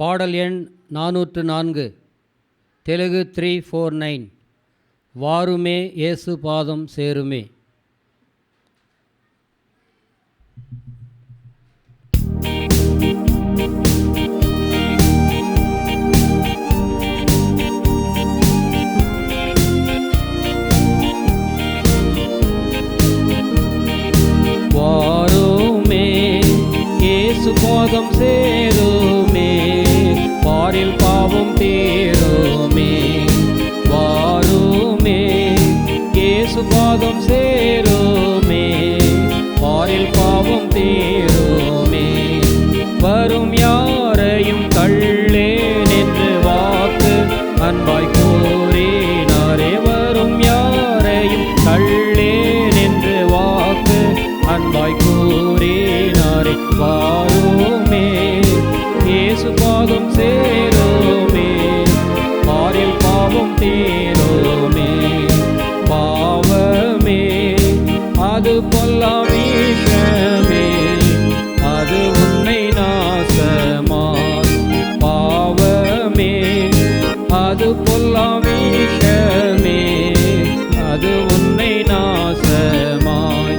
பாடல் எண் நானூற்று நான்கு. Telugu three four nine. வாருமே இயேசு பாதம் சேருமே. வாருமே இயேசு பாதம் சே சேருமே. பாரில் பாவம் தீருமே. வரும் யாரையும் தள்ளேன் என்று வாக்கு. அன்பாய் கூறினாரே வரும் யாரையும் தள்ளேன் என்று வாக்கு. அன்பாய் கூறினாரே வாருமே. இயேசு பாதம் அது அது உன்னை நாசமாய்.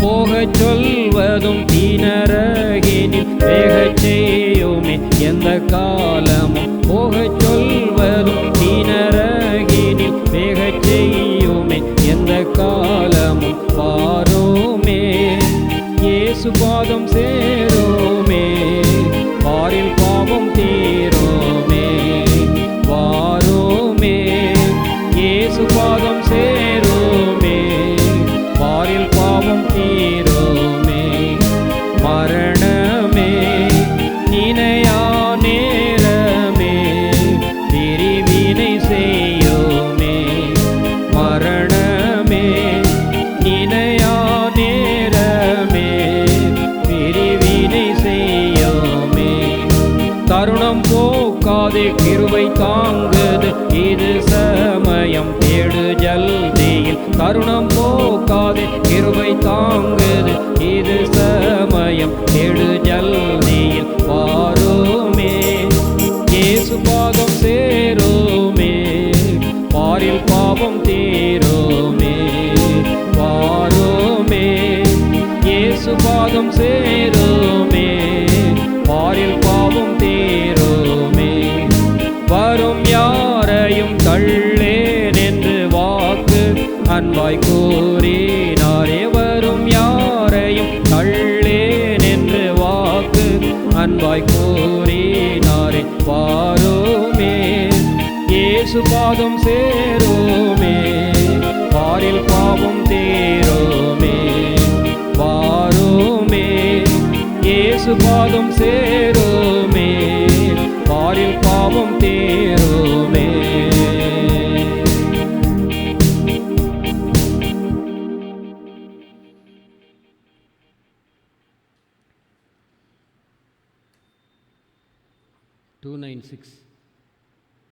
போகச் சொல்வதும் தீனரகினில் வேகச் செய்யுமே எந்த காலமும். போகச் சொல்வதும் தீனரகினில் வேகச் செய்யுமே எந்த காலமும். பாரோமே. இயேசு பாதம் சே தருணம் போக்காது கிருவை தாங்குது. இது சமயம் தேடு ஜல்தியில். தருணம் போக்காது கிருவை தாங்குது. இது சமயம் தேடு ஜல்தியில். பாருமே இயேசு பாதம் சேருமே. பாரில் பாவம் தீருமே. பாருமே இயேசு பாதம் சேரும் அன்பாய் கூறினாரே வாருமே. இயேசு பாதம் சேருமே. பாரில் பாவம் தேரோமே. வாருமே. இயேசு பாதம் சேருமே டூ நைன் சிக்ஸ்